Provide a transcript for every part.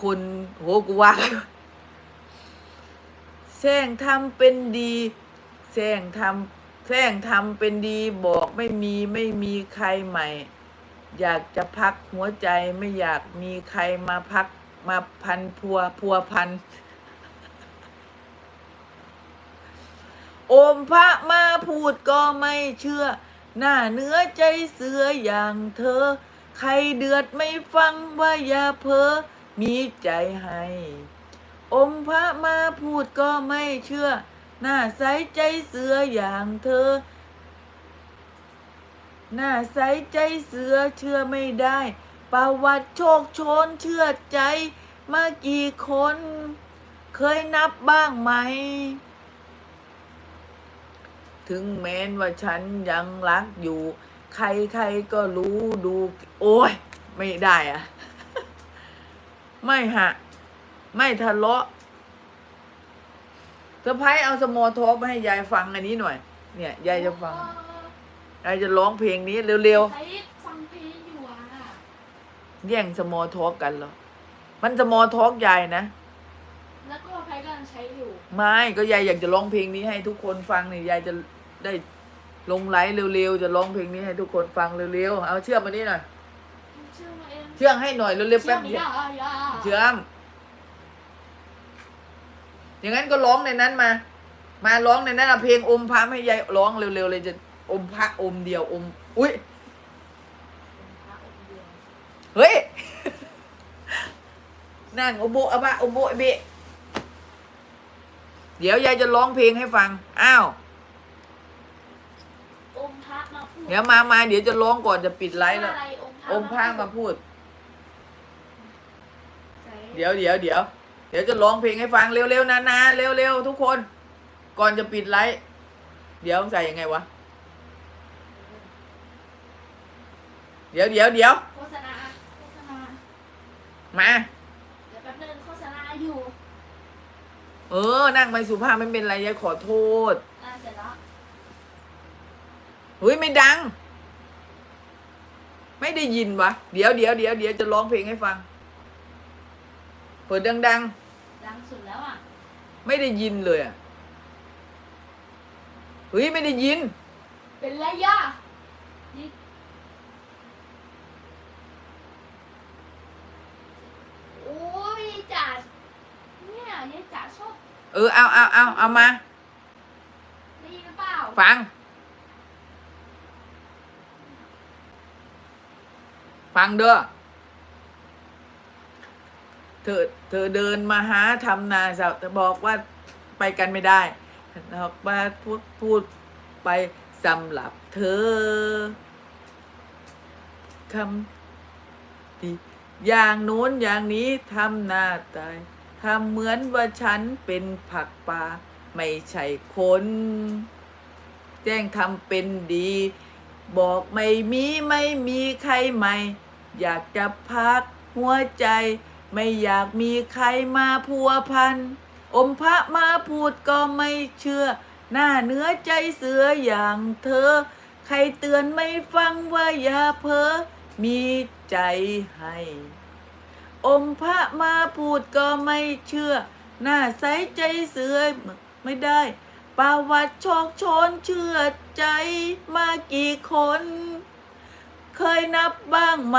คนโหกูว่าแซงทำเป็นดีแซงทำแซงทำเป็นดีบอกไม่มีไม่มีใครใหม่ อยากจะพักหัวใจไม่อยากมีใครมาพักมาพันพัวพัวพัน โอมพระมาพูดก็ไม่เชื่อ หน้าเนื้อใจเสืออย่างเธอ ใครเดือดไม่ฟังว่าอย่าเพ้อ มีใจให้อมพระมาพูดก็ไม่เชื่อ หน้าใสใจเสืออย่างเธอ หน้าใสใจเสือเชื่อไม่ได้ ประวัติโชคชนเชื่อใจมากี่คน เคยนับบ้างไหม ถึงแม้นว่าฉันยังรักอยู่ ใครใครก็รู้ดู โอ้ย ไม่ได้อะ ไม่ฮะไม่ทะเลาะเธอไพเอาสมอทอปมาให้ยายฟังอันนี้หน่อย เนี่ยยายจะฟังยายจะร้องเพลงนี้เร็วใช้ฟังเพลงอยู่อะๆแย่งสมอทอปกันเหรอ มันสมอทอปยายนะ แล้วก็ไพกำลังใช้อยู่ไม่ก็ยายอยากจะร้องเพลงนี้ให้ทุกคนฟังนี่ยายจะได้ลงไลฟ์เร็วๆ จะร้องเพลงนี้ให้ทุกคนฟังเร็วๆ เอาเชื่อมมานี่หน่อยเชื่อมา เองเชื่องให้หน่อยเร็วๆแป๊บเดีเดียยววอย่าเชื่อมอย่างนั้นก็ร้องในนั้นมา มาร้องในนั้นเอาเพลงอมพระให้ยายร้องเร็วๆเลยจะอมพระอมเดียวอม อุ้ยเฮ้ยนั่งอมโบอะบะอมโบอะเบะเดี๋ยวยายจะร้องเพลงให้ฟัง อ้าวอมพระมาพูดเดี๋ยวมามาเดี๋ยวจะร้องก่อนจะปิดไลฟ์แล้วอะไรอมพระมาพูดใส่ เดี๋ยวเดี๋ยวเดี๋ยวเดี๋ยวจะร้องเพลงให้ฟังเร็วๆนานๆเร็วๆทุกคน ก่อนจะปิดไลฟ์เดี๋ยวใส่ยังไงวะเดี๋ยวเดี๋ยวเดี๋ยวโฆษณาโฆษณามาเดี๋ยวแป๊บนึงโฆษณาอยู่ เออ นั่งไม่สุภาพไม่เป็นไรยายขอโทษอ่าเสร็จแล้วเฮ้ยไม่ดัง ไม่ได้ยินวะเดี๋ยวเดี๋ยวเดี๋ยวเดี๋ยวจะร้องเพลงให้ฟังเปิดดังดังสุดแล้วอะ ๆ ไม่ได้ยินเลยอะเฮ้ย ไม่ได้ยิน เป็นไรย่ะนี่โอ้ยจ่าเนี่ยยายจ่าชอบเออเอาเอาเอาเอามา ได้ยินหรือเปล่าฟัง ฟังเด้อ เธอเธอเดินมาหาทำนาสาวบอกว่าไปกันไม่ได้บอกว่าพูดพูดไปสำหรับเธอคำดีอย่างโน้นอย่างนี้ทำหน้าตายทำเหมือนว่าฉันเป็นผักปลาไม่ใช่คนแจ้งทำเป็นดี บอกไม่มีไม่มีใครใหม่ อยากจะพักหัวใจ ไม่อยากมีใครมาพัวพัน อมพระมาพูดก็ไม่เชื่อ หน้าเนื้อใจเสืออย่างเธอ ใครเตือนไม่ฟังว่าอย่าเพ้อมีใจให้ อมพระมาพูดก็ไม่เชื่อ หน้าใสใจเสือไม่ได้ประวัติโชคชนเชื่อใจมากี่คน เคยนับบ้างไหม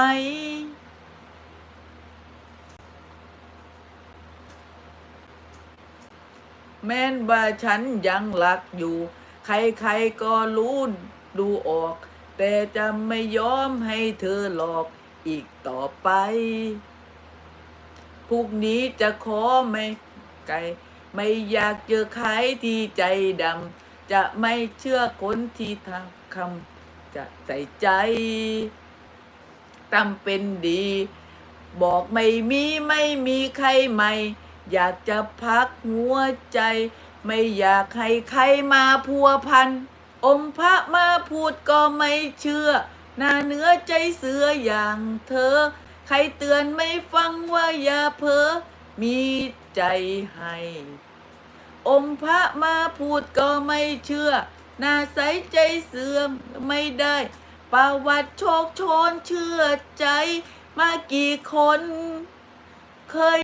แม้นว่าฉันยังรักอยู่ ใครๆก็รู้ดูออก แต่จะไม่ยอมให้เธอหลอกอีกต่อไปพรุ่งนี้จะขอไม่ไกล ไม่อยากเจอใครที่ใจดำ จะไม่เชื่อคนที่ทำคำจะใส่ใจตำเป็นดี บอกไม่มีไม่มีใครใหม่ อยากจะพักหัวใจ ไม่อยากให้ใครมาพัวพันอมพระมาพูดก็ไม่เชื่อ หน้าเนื้อใจเสืออย่างเธอ ใครเตือนไม่ฟังว่าอย่าเพ้อมีใจให้อมพระมาพูดก็ไม่เชื่อ หน้าใสใจเสื่อมไม่ได้ประวัติโชคโชนเชื่อใจมากี่คน เคย